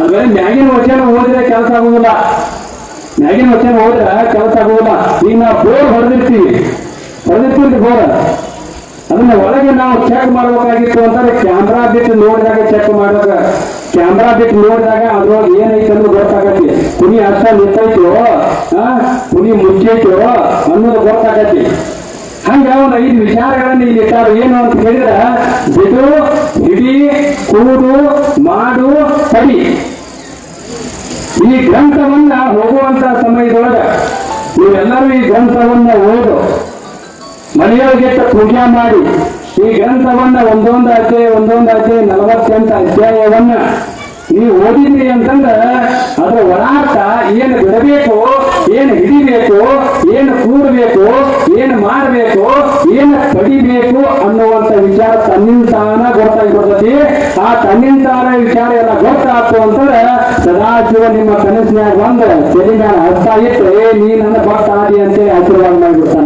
ಅಂದ್ರೆ ಮ್ಯಾಗಿನ ವಚನ ಓದಿದ್ರೆ ಕೆಲಸ ಆಗುದಿಲ್ಲ. ಮ್ಯಾಗಿನ ವಚನ ಓದಿದ್ರೆ ಕೆಲಸ ಆಗುದಿಲ್ಲ. ಈಗ ನಾವು ಬೋರ್ ಹೊಡೆದಿರ್ತೀವಿ. ಹೊಡೆದಿರ್ತೀವಿ ಬೋರ್. ಅದನ್ನ ಒಳಗೆ ನಾವು ಚೆಕ್ ಮಾಡ್ಬೇಕಾಗಿತ್ತು ಅಂತಾರೆ ಕ್ಯಾಮ್ರಾ ಬಿಟ್ಟು ನೋಡಿದಾಗ ಚೆಕ್ ಮಾಡಿದಾಗ ಕ್ಯಾಮ್ರಾ ಬಿಟ್ಟು ನೋಡಿದಾಗ ಅದ್ರೊಳಗೆ ಏನೈತೆ ಅನ್ನೋದು ಗೊತ್ತಾಗತ್ತೆ. ಕುನಿ ಅರ್ಥ ನಿಂತೈತೋ? ಕುನಿ ಮುಚ್ಚೈತೋ ಅನ್ನೋದು ಗೊತ್ತಾಗತ್ತೆ. ಹಂಗ ಒಂದು ಐದು ವಿಚಾರಗಳನ್ನು ಇಲ್ಲಿ ಇಟ್ಟಾರು. ಏನು ಅಂತ ಹೇಳಿದ್ರೆ, ಬಿಡು ಹಿಡಿ ಕೂಡು, ಮಾಡು, ಸರಿ. ಈ ಗ್ರಂಥವನ್ನ ಹೋಗುವಂತ ಸಮಯದೊಳಗ ನೀವೆಲ್ಲರೂ ಈ ಗ್ರಂಥವನ್ನ ಓದು. ಮನೆಯೊಳಗೆ ಪೂಜೆ ಮಾಡಿ. ಈ ಗ್ರಂಥವನ್ನ ಒಂದೊಂದು ಅಧ್ಯಾಯ ಒಂದೊಂದು ಅಧ್ಯಾಯ, ನಲವತ್ತೆಂಟು ಅಧ್ಯಾಯವನ್ನ ನೀವು ಓದಿದ್ರಿ ಅಂತಂದ್ರೆ ಅದರ ಒಳಾರ್ಥ ಏನು ಬಿಡಬೇಕು, ಏನು ಹಿಡಿಬೇಕು ಏನು ಕೂಡಬೇಕು, ಏನು ಮಾಡಬೇಕು, ಏನು ಪಡಿಬೇಕು ಅನ್ನುವಂತ ವಿಚಾರ ತನ್ನಿಂತಾನ ಗೊತ್ತಾಗಿಬಿಡ್ತೈತಿ ಆ ತನ್ನಿಂತಾನ ವಿಚಾರ ಎಲ್ಲ ಗೊತ್ತಾಗ್ತು ಅಂತಂದ್ರೆ ಜೀವ ನಿಮ್ಮ ಕನಸಿನಾಗ ಬಂದು ನಾನು ಅರ್ಥ ಇತ್ತು ಏ, ನೀ ನನ್ನ ಅಂತೇಳಿ ಆಶೀರ್ವಾದ ಮಾಡಿಬಿಡ್ತಾನೆ